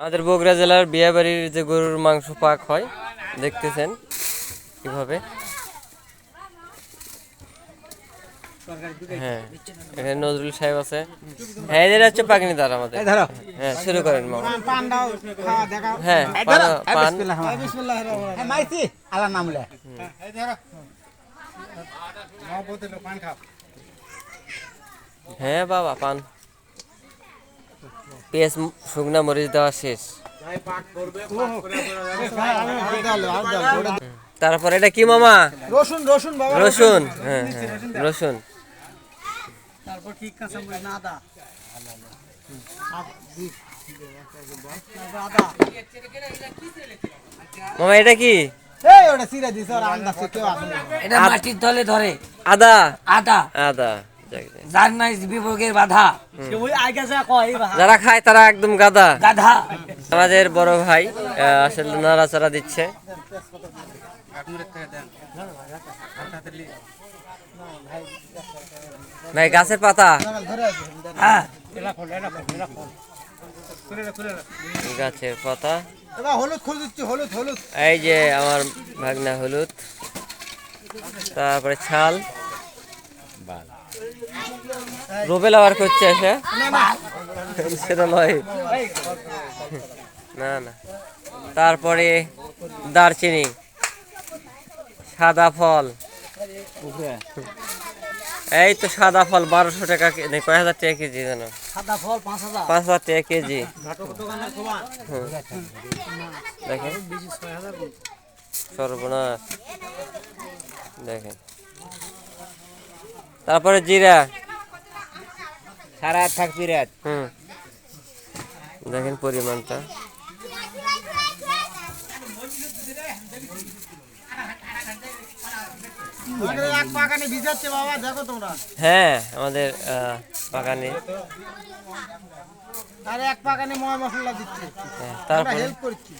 আমাদের বগুড়া জেলার বিয়াবাড়ির যে গরুর মাংস পাক হয় দেখতেছেন কীভাবে? হ্যাঁ এখানে নজরুল সাহেব আছে। হ্যাঁ এদের হচ্ছে পাকনি দ্বার আমাদের। হ্যাঁ শুরু করেন মামা। পান দাও খাওয়া দেখাও। হ্যাঁ পান পান। বিসমিল্লাহ রহমান মাইছি আল্লাহ নাম লে। এই ধরো। নাও বলতে পান খাও হ্যাঁ বাবা পান। পেঁয়াজ শুকনা মরিচ দেওয়া শেষ। তারপর এটা কি মামা? রসুন রসুন রসুন। হ্যাঁ হ্যাঁ রসুন। তারপর ঠিক কাঁচা মরিচ না আদা। আদা মামা এটা কি? এটা মাটির তলে ধরে। আদা। আদা। গে। যার নাই বিভাগের বাধা যারা খায় তারা একদম গাদা গাধা। আমাদের বড় ভাই আহ, আসলে নাড়াচাড়া দিচ্ছে। ভাই গাছের পাতা। হ্যাঁ। গাছের পাতা। এই যে আমার ভাগনা হলুদ। তারপরে ছাল। রোবেল আবার করছে এসে। সেটা নয় না না। তারপরে দারচিনি সাদা ফল। এই তো সাদা ফল বারোশো টাকা কয় হাজার টাকা কেজি যেন? পাঁচ হাজার। টাকা কেজি। দেখেন। সর্বনাশ। দেখেন। তারপরে জিরা। সারা থাকবি রাত হুম। দেখেন পরিমাণটা। এক পাকানি ভিজাচ্ছে বাবা দেখো তোমরা। হ্যাঁ আমাদের আহ, বাগানে। এক পাকানি ময় মশলা দিচ্ছে। হ্যাঁ, তারপরে।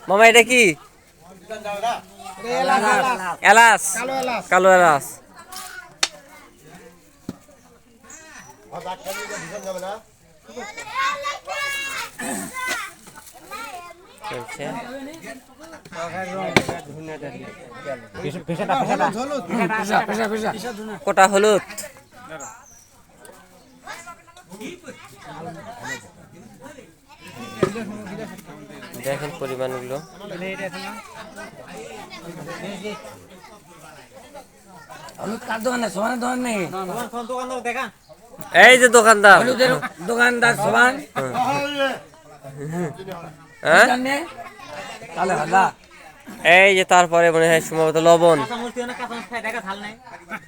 মামা এটা কি? এলাচ। কালো এলাচ কালো এলাচ চলছে হলুদ পেশা পেশা পেশা কোটা হলুদ। দেখেন পরিমাণগুলো। হলুদ কার দোকানে? সমানের দোকান নেই? এই যে দোকানদার। দোকানদার সমান হ্যাঁ? তাহলে এই যে তারপরে মনে হয় সম্ভবত লবণ।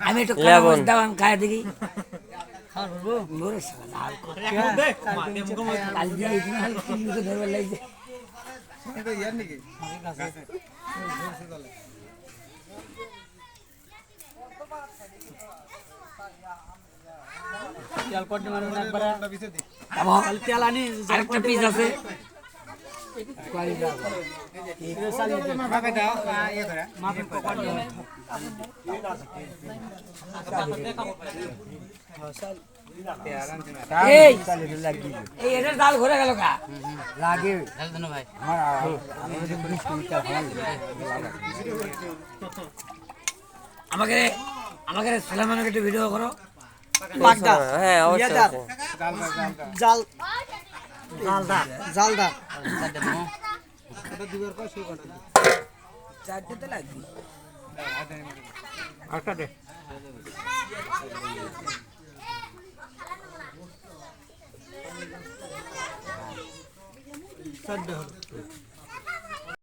আমি একটু খাই দেখি। নাকি আরেকটা পিস আছে। এই! ঘুরে গেল কা লাগে। ভাই আমাকে আমাকে সুলেমানকে একটু ভিডিও করো। পাকদা হ্যাঁ অবশ্যই জাল। জালদা। জালদা। চারটে লাগবে। দে। চারটে হলো।